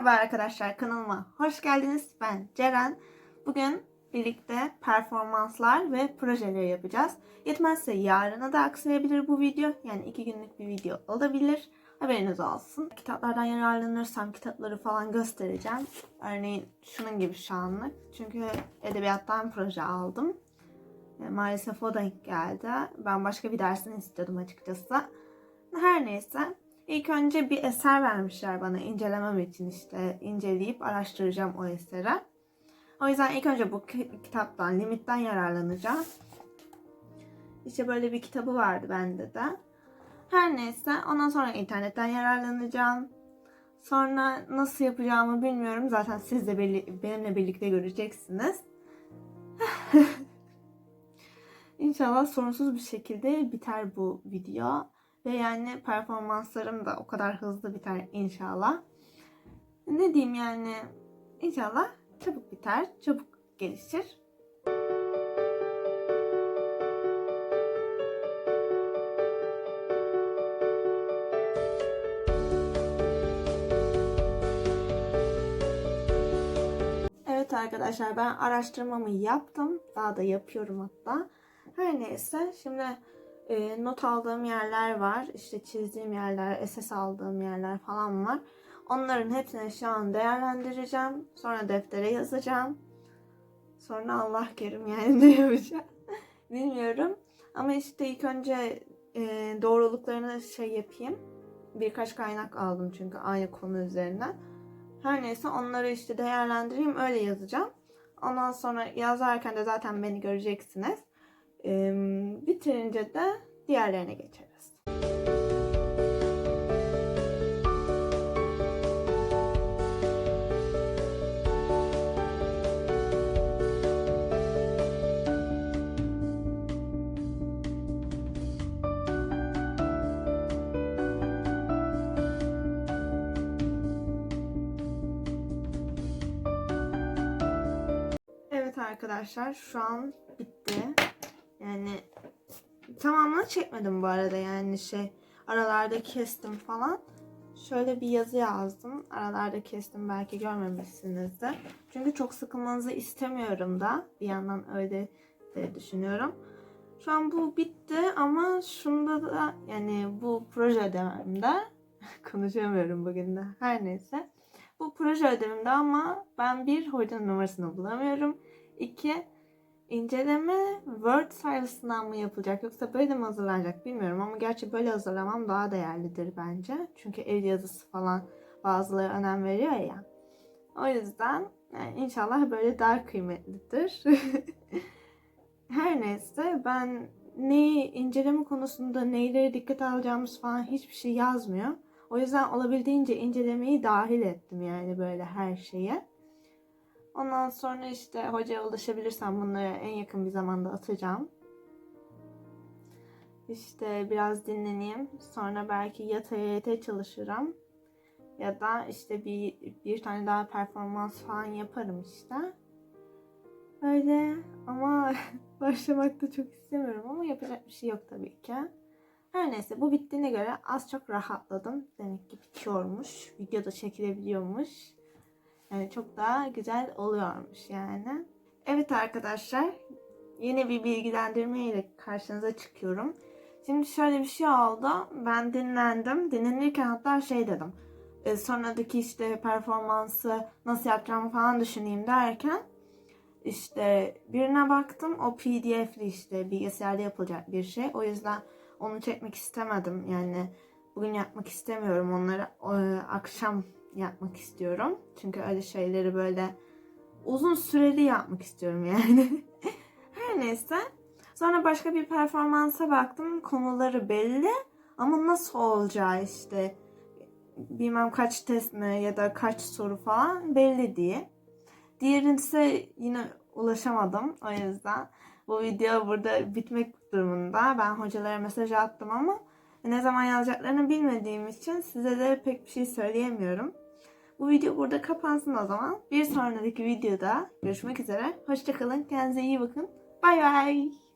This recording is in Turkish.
Merhaba arkadaşlar kanalıma hoş geldiniz. Ben Ceren. Bugün birlikte performanslar ve projeleri yapacağız. Yetmezse yarına da aksayabilir bu video. Yani iki günlük bir video olabilir. Haberiniz olsun. Kitaplardan yararlanırsam kitapları falan göstereceğim. Örneğin şunun gibi şu anlık. Çünkü edebiyattan proje aldım. E, Maalesef o da geldi. Ben başka bir dersini istiyordum açıkçası. Her neyse. İlk önce bir eser vermişler bana incelemem için işte inceleyip araştıracağım o eseri. O yüzden ilk önce bu ki- kitaptan, limitten yararlanacağım. İşte böyle bir kitabı vardı bende de. Her neyse ondan sonra internetten yararlanacağım. Sonra nasıl yapacağımı bilmiyorum. Zaten siz de benimle birlikte göreceksiniz. İnşallah sorunsuz bir şekilde biter bu video. Ve yani performanslarım da o kadar hızlı biter inşallah. Ne diyeyim yani inşallah çabuk biter, çabuk gelişir. Evet arkadaşlar ben araştırmamı yaptım. Daha da yapıyorum hatta. Her neyse şimdi e, not aldığım yerler var. İşte çizdiğim yerler, SS aldığım yerler falan var. Onların hepsini şu an değerlendireceğim. Sonra deftere yazacağım. Sonra Allah kerim yani ne yapacağım bilmiyorum. Ama işte ilk önce e, doğruluklarını şey yapayım. Birkaç kaynak aldım çünkü aynı konu üzerine. Her neyse onları işte değerlendireyim öyle yazacağım. Ondan sonra yazarken de zaten beni göreceksiniz. Ee, bitirince de diğerlerine geçeriz. Evet arkadaşlar şu an. Yani tamamını çekmedim bu arada yani şey aralarda kestim falan. Şöyle bir yazı yazdım. Aralarda kestim belki görmemişsinizdir. Çünkü çok sıkılmanızı istemiyorum da. Bir yandan öyle de düşünüyorum. Şu an bu bitti ama şunda da yani bu proje ödememde konuşamıyorum bugün de. Her neyse. Bu proje ödevimde ama ben bir hocanın numarasını bulamıyorum. İki İnceleme Word sayfasından mı yapılacak yoksa böyle mi hazırlanacak bilmiyorum ama gerçi böyle hazırlamam daha değerlidir bence. Çünkü el yazısı falan bazıları önem veriyor ya. O yüzden yani inşallah böyle daha kıymetlidir. Her neyse ben neyi inceleme konusunda neyleri dikkate alacağımız falan hiçbir şey yazmıyor. O yüzden olabildiğince incelemeyi dahil ettim yani böyle her şeye. Ondan sonra işte hocaya ulaşabilirsem bunları en yakın bir zamanda atacağım. İşte biraz dinleneyim. Sonra belki ya TYT çalışırım. Ya da işte bir, bir tane daha performans falan yaparım işte. Öyle ama başlamak da çok istemiyorum ama yapacak bir şey yok tabii ki. Her neyse bu bittiğine göre az çok rahatladım. Demek ki bitiyormuş. Video da çekilebiliyormuş. Yani çok daha güzel oluyormuş yani. Evet arkadaşlar yeni bir bilgilendirme ile karşınıza çıkıyorum. Şimdi şöyle bir şey oldu. Ben dinlendim. Dinlenirken hatta şey dedim. E, sonradaki işte performansı nasıl yapacağımı falan düşüneyim derken işte birine baktım. O pdf'li işte bilgisayarda yapılacak bir şey. O yüzden onu çekmek istemedim. Yani bugün yapmak istemiyorum. Onları e, akşam yapmak istiyorum. Çünkü öyle şeyleri böyle uzun süreli yapmak istiyorum yani. Her neyse. Sonra başka bir performansa baktım. Konuları belli ama nasıl olacağı işte bilmem kaç test mi ya da kaç soru falan belli diye. Diğerinde ise yine ulaşamadım. O yüzden bu video burada bitmek durumunda. Ben hocalara mesaj attım ama ne zaman yazacaklarını bilmediğim için size de pek bir şey söyleyemiyorum. Bu video burada kapansın o zaman. Bir sonraki videoda görüşmek üzere. Hoşçakalın. Kendinize iyi bakın. Bay bay.